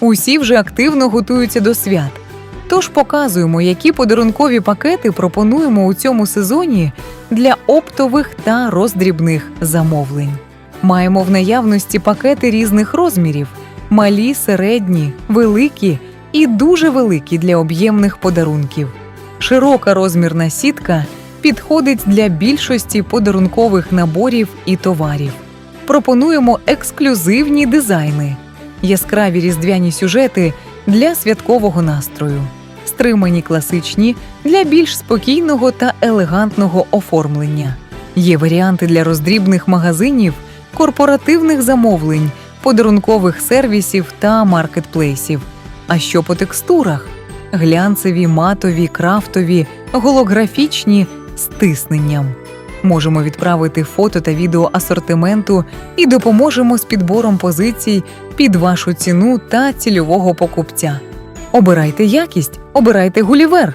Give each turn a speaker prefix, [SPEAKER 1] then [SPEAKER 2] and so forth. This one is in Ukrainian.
[SPEAKER 1] Усі вже активно готуються до свят. Тож показуємо, які подарункові пакети пропонуємо у цьому сезоні для оптових та роздрібних замовлень. Маємо в наявності пакети різних розмірів: малі, середні, великі і дуже великі для об'ємних подарунків. Широка розмірна сітка підходить для більшості подарункових наборів і товарів. Пропонуємо ексклюзивні дизайни, яскраві різдвяні сюжети для святкового настрою, стримані класичні для більш спокійного та елегантного оформлення. Є варіанти для роздрібних магазинів, корпоративних замовлень, подарункових сервісів та маркетплейсів. А що по текстурах? Глянцеві, матові, крафтові, голографічні з тисненням. Можемо відправити фото та відео асортименту і допоможемо з підбором позицій під вашу ціну та цільового покупця. Обирайте якість, обирайте Гулівер.